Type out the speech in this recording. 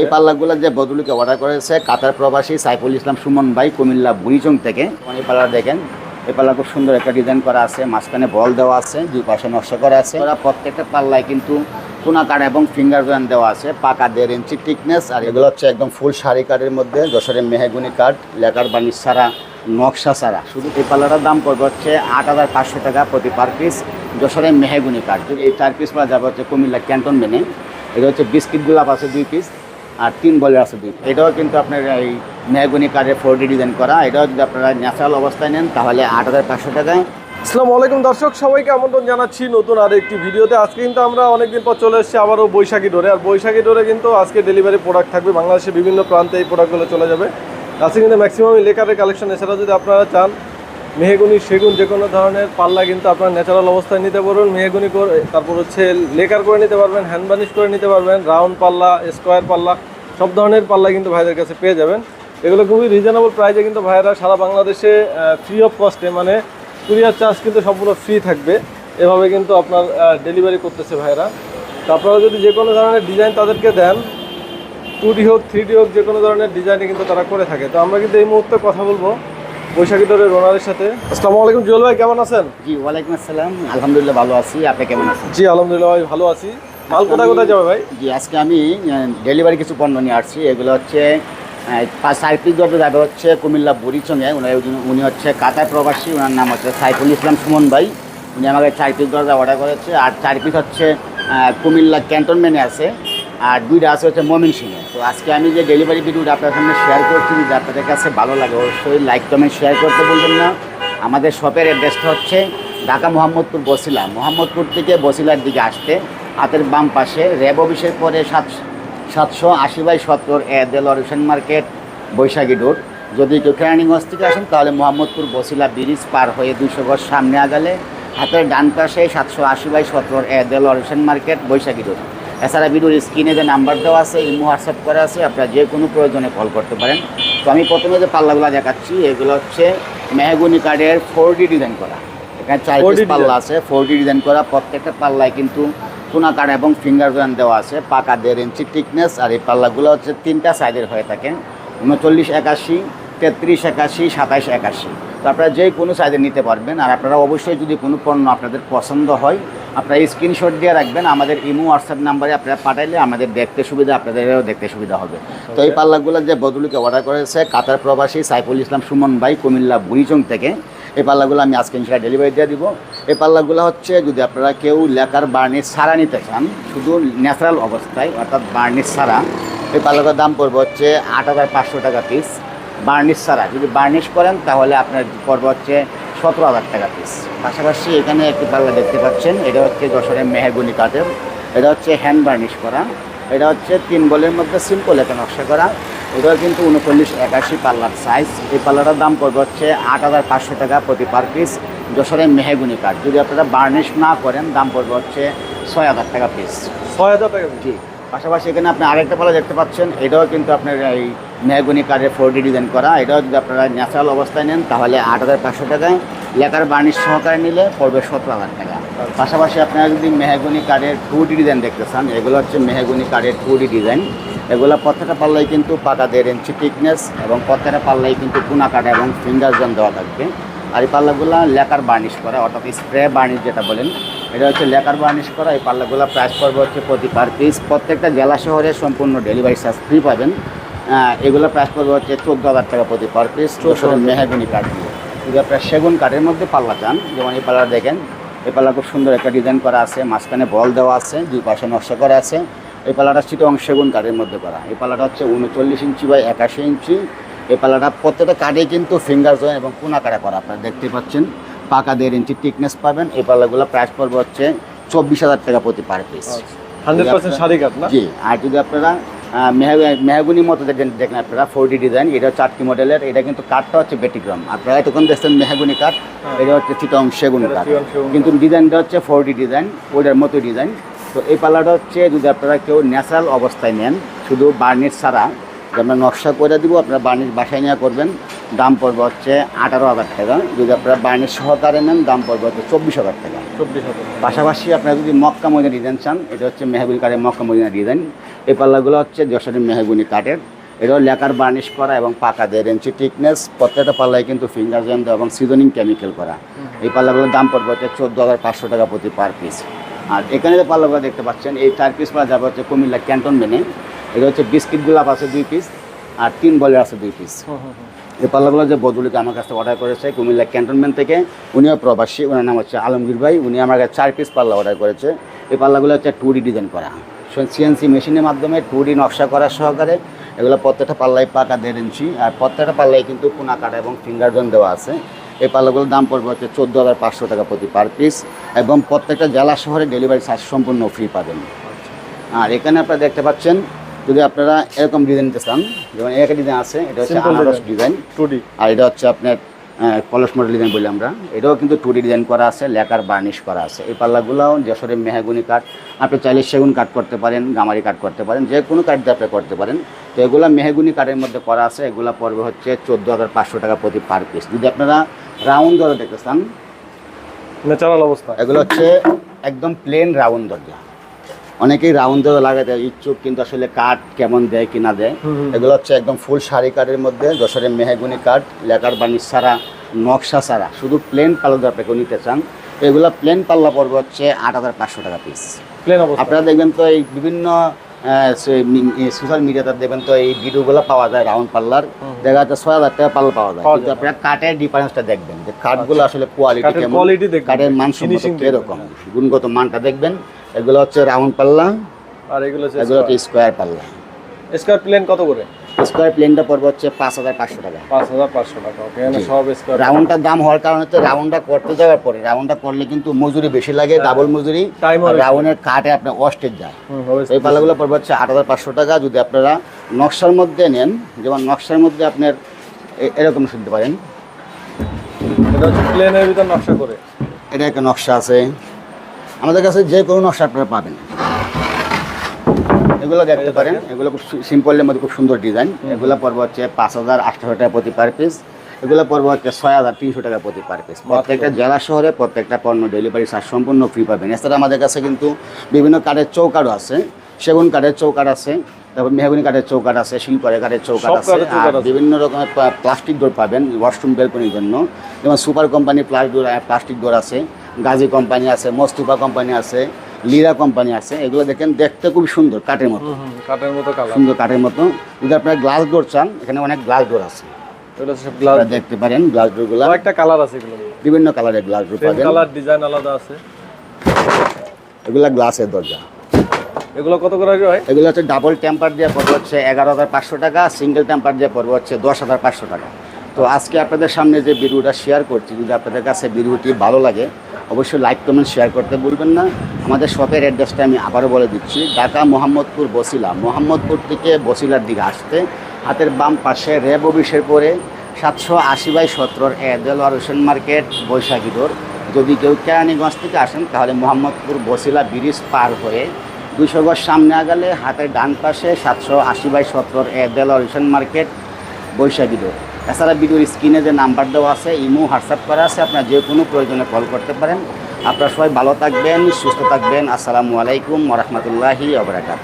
এই পাল্লাগুলো যে বদলুকে অর্ডার করেছে কাতার প্রবাসী সাইফুল ইসলাম সুমন ভাই কুমিল্লা বুড়িচং থেকে। এই পাল্লা দেখেন, এই পাল্লা খুব সুন্দর একটা ডিজাইন করা আছে, মাঝখানে বল দেওয়া আছে, দুই পাশে নকশা করা আছে। ওরা প্রত্যেকটা পাল্লায় কিন্তু কোনা কাঠ এবং ফিঙ্গার জয়েন দেওয়া আছে, পাকা দেড় ইঞ্চি টিকনেস আর এগুলো হচ্ছে একদম ফুল শাড়ি কাঠের মধ্যে যশোরের মেহেগুনি কাঠ, লেকার বানিশ ছাড়া, নকশা ছাড়া। শুধু এই পাল্লাটার দাম পড়বে হচ্ছে আট হাজার পাঁচশো টাকা প্রতি পার পিস যশোরের মেহেগুনি কাঠ। এই চার পিস পাওয়া যাবে হচ্ছে কুমিল্লা ক্যান্টনমেন্টে। এটা হচ্ছে বিস্কিট গোলাপ আছে দুই পিস আর তিন বলের আছে দুই এটাও কিন্তু আপনার এই মেহগুনি কাঠের ফোর ডি ডিজাইন করা। এটাও যদি আপনারা ন্যাচারাল অবস্থায় নেন, তাহলে আট হাজার পাঁচশো টাকায়। আসসালামু আলাইকুম দর্শক, সবাইকে আমন্ত্রণ জানাচ্ছি নতুন আর একটি ভিডিওতে। আজকে কিন্তু আমরা অনেকদিন পর চলে এসেছি আবারও বৈশাখী ডোরে। আর বৈশাখী ডোরে কিন্তু আজকে ডেলিভারি প্রোডাক্ট থাকবে। বাংলাদেশের বিভিন্ন প্রান্তে এই প্রোডাক্টগুলো চলে যাবে। আজকে কিন্তু ম্যাক্সিমামই লেকারের কালেকশন এছাড়া যদি আপনারা চান মেহেগুনি, সেগুন যে কোনো ধরনের পাল্লা কিন্তু আপনার ন্যাচারাল অবস্থায় নিতে পারবেন। মেহেগুনি করে তারপর হচ্ছে লেকার করে নিতে পারবেন হ্যান্ড বানিশ করে নিতে পারবেন রাউন্ড পাল্লা স্কোয়ার পাল্লা, সব ধরনের পাল্লা কিন্তু ভাইদের কাছে পেয়ে যাবেন। এগুলো খুবই রিজনেবল প্রাইসে কিন্তু ভাইয়েরা সারা বাংলাদেশে ফ্রি অফ কস্টে মানে কুরিয়ার চার্জ কিন্তু সম্পূর্ণ ফ্রি থাকবে। এভাবে কিন্তু আপনার ডেলিভারি করতেছে ভাইয়েরা তো আপনারা যদি যে কোনো ধরনের ডিজাইন তাদেরকে দেন টু ডি হোক থ্রি ডি হোক, যে কোনো ধরনের ডিজাইনে কিন্তু তারা করে থাকে। তো আমরা কিন্তু এই মুহূর্তে কথা বলব। বৈশাখী ডোরের ওনারের সাথে। আসসালামু আলাইকুম জুয়েল ভাই কেমন আছেন? জি ওয়ালাইকুম আসসালাম। আলহামদুলিল্লাহ ভালো আছি। আপনি কেমন আছেন? জি আলহামদুলিল্লাহ ভাই ভালো আছি। মাল কোথায় কোথায় যাবে ভাই? জি আজকে আমি ডেলিভারি কিছু পণ্য নিয়ে আসছি। এগুলো হচ্ছে পিস দরজা যাবে হচ্ছে কুমিল্লা বুড়িচঙ্গে উনি উনি হচ্ছে কাতার প্রবাসী। ওনার নাম হচ্ছে সাইফুল ইসলাম সুমন ভাই। উনি আমাকে চার পিস দরজা অর্ডার করেছে। আর চার পিস হচ্ছে কুমিল্লা ক্যান্টনমেন্টে আছে। আর দুইটা আছে হচ্ছে মমিন সিংয়ে তো আজকে আমি যে ডেলিভারি ভিডিওটা আপনার সামনে শেয়ার করছি, যদি আপনাদের কাছে ভালো লাগে, অবশ্যই লাইক কমেন্ট শেয়ার করতে বলবেন না। আমাদের শপের অ্যাড্রেসটা হচ্ছে ঢাকা মোহাম্মদপুর বসিলা। মোহাম্মদপুর থেকে বসিলার দিকে আসতে, হাতের বাম পাশে র্যাব অফিসের পরে সাত, সাতশো আশি বাই সত্তর A Delwar market, Baishakhi road. যদি কেউ কেরানীগঞ্জ থেকে আসেন, তাহলে মোহাম্মদপুর বসিলা ব্রিজ পার হয়ে দুশো গজ সামনে আগালে, হাতের ডান পাশে সাতশো আশি বাই সত্তর A Delwar market, Baishakhi road. এছাড়া ভিডিওর স্ক্রিনে যে নাম্বার দেওয়া আছে ইমো হোয়াটসঅ্যাপ করা আছে আপনারা যে কোনো প্রয়োজনে কল করতে পারেন। তো আমি প্রথমে যে পাল্লাগুলো দেখাচ্ছি এগুলো হচ্ছে মেহগুনি কার্ডের ফোর ডি ডিজাইন করা। এখানে চার পিস পাল্লা আছে ফোর ডি ডিজাইন করা। প্রত্যেকটা পাল্লায় কিন্তু সোনা কাঠ এবং ফিঙ্গার জয়েন দেওয়া আছে পাকা দেড় ইঞ্চি থিকনেস আর এই পাল্লাগুলো হচ্ছে তিনটা সাইজের হয়ে থাকে। উনচল্লিশ একাশি তেত্রিশ একাশি সাতাশ একাশি। তো আপনারা যে কোনো সাইজে নিতে পারবেন। আর আপনারা অবশ্যই যদি কোনো পণ্য আপনাদের পছন্দ হয় আপনারা স্ক্রিনশট দিয়ে রাখবেন। আমাদের ইমো হোয়াটসঅ্যাপ নাম্বারে আপনারা পাঠাইলে আমাদের দেখতে সুবিধা আপনাদেরও দেখতে সুবিধা হবে। তো এই পাল্লাগুলো যে বদলুকে অর্ডার করেছে কাতার প্রবাসী সাইফুল ইসলাম সুমন ভাই কুমিল্লা বুড়িচং থেকে। এই পাল্লাগুলো আমি আজকে ইনশাল্লাহ ডেলিভারি দিয়ে দিব। এই পাল্লাগুলো হচ্ছে যদি আপনারা কেউ লেকার বার্নিশ ছাড়া নিতে চান শুধু ন্যাচারাল অবস্থায় অর্থাৎ বার্নিশ ছাড়া এই পাল্লাগুলোর দাম পড়বে হচ্ছে আট হাজার পাঁচশো টাকা পিস বার্নিশ ছাড়া। যদি বার্নিশ করেন তাহলে আপনার পড়বে হচ্ছে সতেরো হাজার টাকা পিস পাশাপাশি এখানে একটি পাল্লা দেখতে পাচ্ছেন এটা হচ্ছে যশোরের মেহেগুনি কাঠের। এটা হচ্ছে হ্যান্ড বার্নিশ করা। এটা হচ্ছে তিন বলের মধ্যে সিম্পল একটা নকশা করা। এটাও কিন্তু উনচল্লিশ একাশি পাল্লার সাইজ এই পাল্লাটার দাম পড়বে হচ্ছে আট হাজার পাঁচশো টাকা প্রতি পার পিস যশোরের মেহেগুনি কাঠ। যদি আপনারা বার্নিশ না করেন দাম পড়বে হচ্ছে ছয় হাজার টাকা পিস ছয় হাজার টাকা জি। পাশাপাশি এখানে আপনি আরেকটা পাল্লা দেখতে পাচ্ছেন এটাও কিন্তু আপনার এই মেহগুনি কাঠের ফোর ডি ডিজাইন করা, এটাও যদি আপনারা ন্যাচারাল অবস্থায় নেন, তাহলে আট হাজার পাঁচশো টাকায় লেকার বার্নিশ সহকারে নিলে পড়বে সতেরো হাজার টাকা। পাশাপাশি আপনারা যদি মেহগুনি কাঠের টু ডি ডিজাইন দেখতে চান, এগুলো হচ্ছে মেহগুনি কাঠের টু ডি ডিজাইন এগুলো প্রত্যেকটা পাল্লাই কিন্তু পাকা দেড় ইঞ্চি থিকনেস এবং প্রত্যেকটা পাল্লাই কিন্তু কুনা কাটা এবং ফিঙ্গার জোন দেওয়া থাকবে। আর এই পাল্লাগুলো লেকার বার্নিশ করা, অর্থাৎ স্প্রে বার্নিশ যেটা বলেন, এটা হচ্ছে লেকার বার্নিশ করা। এই পাল্লাগুলো প্রাইস পড়বে হচ্ছে প্রতি পার পিস প্রত্যেকটা জেলা শহরে সম্পূর্ণ ডেলিভারি চার্জ ফ্রি পাবেন। এগুলো প্রাইস পড়বে হচ্ছে চোদ্দ হাজার টাকা প্রতি পার পিস মেহাগুনি কাঠ দিয়ে। যদি আপনার সেগুন কাঠের মধ্যে পাল্লা চান। যেমন এই পাল্লা দেখেন এই পাল্লা খুব সুন্দর একটা ডিজাইন করা আছে মাঝখানে বল দেওয়া আছে দুই পাশে নকশা করা আছে। এই পাল্লাটা চিটং সেগুন কাঠের মধ্যে করা। এই পাল্লাটা হচ্ছে উনচল্লিশ ইঞ্চি বাই একাশি ইঞ্চি। এই পাল্লাটা প্রত্যেকটা কাঠে কিন্তু ফিঙ্গার জয়েন এবং কোনা কাটা করা আপনারা দেখতে পাচ্ছেন। পাকা দেড় ইঞ্চি টিকনেস পাবেন। এই পাল্লাগুলো প্রাইস পড়বে হচ্ছে চব্বিশ হাজার টাকা প্রতি পার পিস হান্ড্রেড পার্সেন্ট জি আর যদি আপনারা মেহাগুনির মতো দেখেন দেখেন আপনারা ফোর ডি ডিজাইন এটা চারটি মডেলের এটা কিন্তু কাঠটা হচ্ছে ব্যতিক্রম। আপনারা এতক্ষণ দেখছেন মেহাগুনি কাঠ এটা হচ্ছে চিতং সেগুনি কাঠ। কিন্তু ডিজাইনটা হচ্ছে ফোর ডি ডিজাইন ওইটার মতো ডিজাইন তো এই পাল্লাটা হচ্ছে যদি আপনারা কেউ ন্যাচারাল অবস্থায় নেন শুধু বার্নিশ ছাড়া আমরা নকশা করে দিব আপনারা বার্নিশ বাসায় নেওয়া করবেন। দাম পড়বে হচ্ছে আঠারো হাজার টাকা। যদি আপনারা বার্নিশ সহকারে নেন দাম পড়বে হচ্ছে চব্বিশ হাজার টাকা। চব্বিশ হাজার পাশাপাশি আপনারা যদি মক্কা মদিনা ডিজাইন চান এটা হচ্ছে মেহগুনি কাঠের মক্কা মদিনা ডিজাইন এই পাল্লাগুলো হচ্ছে যশোরের মেহগুনি কাঠের। এটাও লেকার বার্নিশ করা এবং পাকা দেড় রেঞ্চি টিকনেস প্রত্যেকটা পাল্লায় কিন্তু ফিঙ্গার দেওয়া এবং সিজনিং কেমিক্যাল করা। এই পাল্লাগুলোর দাম পড়বে হচ্ছে চোদ্দ হাজার পাঁচশো টাকা প্রতি পার পিস আর এখানে যে পাল্লাগুলো দেখতে পাচ্ছেন এই চার পিস পাওয়া যাবে হচ্ছে কুমিল্লা ক্যান্টনমেন্টে এটা হচ্ছে বিস্কিট গোলাপ আছে দুই পিস আর তিন বলের আছে দুই পিস এই পাল্লাগুলো যে বদলিকে আমার কাছে অর্ডার করেছে কুমিল্লা ক্যান্টনমেন্ট থেকে, উনিও প্রবাসী ওনার নাম হচ্ছে আলমগীর ভাই, উনি আমার কাছে চার পিস পাল্লা অর্ডার করেছে। এই পাল্লাগুলো হচ্ছে টু ডিজাইন করা। সিএনসি মেশিনের মাধ্যমে টু নকশা করা সহকারে এগুলো প্রত্যেকটা পাল্লায় পাকা দেড় ইঞ্চি, আর প্রত্যেকটা পাল্লায় কিন্তু কোনা কাটা এবং ফিঙ্গার জোন দেওয়া আছে। এই পাল্লাগুলোর দাম পড়বে হচ্ছে চোদ্দ হাজার পাঁচশো টাকা প্রতি পার পিস এবং প্রত্যেকটা জেলা শহরে ডেলিভারি চার্জ সম্পূর্ণ ফ্রি পাবেন। আর এখানে আপনারা দেখতে পাচ্ছেন যদি আপনারা এরকম ডিজাইন নিতে চান যেমন একটা ডিজাইন আছে এটা হচ্ছে আনারস ডিজাইন টু ডি আর এটা হচ্ছে আপনার কলস মডেল ডিজাইন বলি আমরা। এটাও কিন্তু টু ডিজাইন করা আছে লেকার বার্নিশ করা আছে। এই পাল্লাগুলোও যশোরের মেহাগুনি কাঠ আপনি চাইলে সেগুন কাঠ করতে পারেন গামারি কাঠ করতে পারেন যে কোনো কাঠ দিয়ে আপনি করতে পারেন। তো এগুলো মেহাগুনি কাঠের মধ্যে করা আছে এগুলো পড়বে হচ্ছে চোদ্দ হাজার পাঁচশো টাকা প্রতি পার পিস যদি আপনারা রাউন্ড দরে দেখতে চান ন্যাচারাল অবস্থা। এগুলো হচ্ছে একদম প্লেন রাউন্ড দরজা। অনেকেই রাউন্ড দরজা লাগাতে ইচ্ছুক কিন্তু আসলে কাঠ কেমন দেয় কি না দেয়। এগুলো হচ্ছে একদম ফুল শাড়ি কাঠের মধ্যে যশোরের মেহেগুনি কাঠ লেকার বানিশ ছাড়া নকশা ছাড়া শুধু প্লেন পাল্লা যদি নিতে চান। এগুলো প্লেন পাল্লা পড়বে হচ্ছে আট হাজার পাঁচশো টাকা পিস প্লেন আপনারা দেখবেন তো এই বিভিন্ন সোশ্যাল মিডিয়াতে দেখবেন তো এই ভিডিওগুলো পাওয়া যায় রাউন্ড পাল্লার। দেখা যাচ্ছে ছয় হাজার টাকা পাল্লা পাওয়া যায়। কিন্তু। আপনারা কাঠের ডিফারেন্সটা দেখবেন যে কাঠগুলো আসলে কোয়ালিটি কেমন কাঠের মান ফিনিশিং এরকম গুণগত মানটা দেখবেন। এগুলো হচ্ছে রাউন্ড পাল্লা আর এগুলো হচ্ছে এগুলো হচ্ছে স্কোয়ার পাল্লা। স্কোয়ার প্লেন কত করে? স্কোয়ার প্লেনটা পড়বে হচ্ছে পাঁচ হাজার পাঁচশো টাকা। পাঁচ হাজার পাঁচশো টাকা ওকে সব স্কোয়ার রাউন্ডটার দাম হওয়ার কারণে হচ্ছে রাউন্ডটা করতে যাওয়ার পরে রাউন্ডটা করলে কিন্তু মজুরি বেশি লাগে ডাবল মজুরি। ও আর রাউন্ডের কাঠে আপনার অস্টেজ যায়। এই পাল্লাগুলো পড়বে হচ্ছে আট হাজার পাঁচশো টাকা। যদি আপনারা নকশার মধ্যে নেন যেমন নকশার মধ্যে আপনার এরকম শুনতে পারেন। এটা হচ্ছে প্লেনের ভিতর নকশা করে। এটা একটা নকশা আছে। আমাদের কাছে যে কোনো নকশা আপনারা পাবেন। এগুলো দেখতে পারেন। এগুলো খুব সিম্পলের মধ্যে খুব সুন্দর ডিজাইন। এগুলো পর্ব হচ্ছে পাঁচ হাজার আটশো টাকা প্রতি পার পিস। এগুলো পর্ব হচ্ছে ছয় হাজার তিনশো টাকা প্রতি পার পিস। প্রত্যেকটা জেলা শহরে প্রত্যেকটা পণ্য ডেলিভারি চার্জ সম্পূর্ণ ফ্রি পাবেন। এছাড়া আমাদের কাছে কিন্তু বিভিন্ন কাঠের চৌকাঠও আছে। সেগুন কাঠের চৌকাঠ আছে। তারপর মেহগুনি কাঠের চৌকাঠ আছে শিল্পরে কাঠের চৌকাঠ আছে আর বিভিন্ন রকমের প্লাস্টিক ডোর পাবেন ওয়াশরুম বেলকনির জন্য। যেমন সুপার কোম্পানি প্লাস্টিক ডোর আছে গাজী কোম্পানি আছে মস্তুফা কোম্পানি আছে লিরা কোম্পানি আছে এগুলো দেখেন দেখতে খুব সুন্দর কাঠের মতো। কাঠের মতো সুন্দর কাঠের মতো। যদি আপনার গ্লাস ডোর চান এখানে অনেক গ্লাস ডোর আছে। দেখতে পারেন গ্লাস ডোর ডোরগুলো একটা কালার আছে বিভিন্ন কালারের গ্লাস ডোর পাবেন। কালার ডিজাইন আলাদা আছে। এগুলো গ্লাসের দরজা। এগুলো কত করে হয় এগুলো হচ্ছে ডাবল টেম্পার দিয়ে পড়বে হচ্ছে এগারো হাজার পাঁচশো টাকা সিঙ্গেল টেম্পার দিয়ে পড়বে হচ্ছে দশ হাজার পাঁচশো টাকা। তো আজকে আপনাদের সামনে যে ভিডিওটা শেয়ার করছি, যদি আপনাদের কাছে ভিডিওটি ভালো লাগে, অবশ্যই লাইক কমেন্ট শেয়ার করতে ভুলবেন না। আমাদের শপের অ্যাড্রেসটা আমি আবারও বলে দিচ্ছি, ঢাকা মোহাম্মদপুর বসিলা। মোহাম্মদপুর থেকে বসিলার দিকে আসতে, হাতের বাম পাশে র্যাব অফিসের পরে সাতশো আশি বাই সতেরোর এদেলোয়ার হোসেন মার্কেট, বৈশাখী রোড। যদি কেউ কেরানীগঞ্জ থেকে আসেন, তাহলে মোহাম্মদপুর বসিলা ব্রিজ পার হয়ে দুশো গজ সামনে আগালে হাতের ডান পাশে সাতশো আশি বাই সতেরোর এ দেলোরেশন মার্কেট বৈশাখী রোড এছাড়া ভিডিওর স্ক্রিনে যে নাম্বার দেওয়া আছে, ইমো, হোয়াটসঅ্যাপ করা আছে, আপনার যে কোনো প্রয়োজনে কল করতে পারেন। আপনারা সবাই ভালো থাকবেন, সুস্থ থাকবেন। আসসালামু আলাইকুম রহমতুল্লাহি আবরাকাত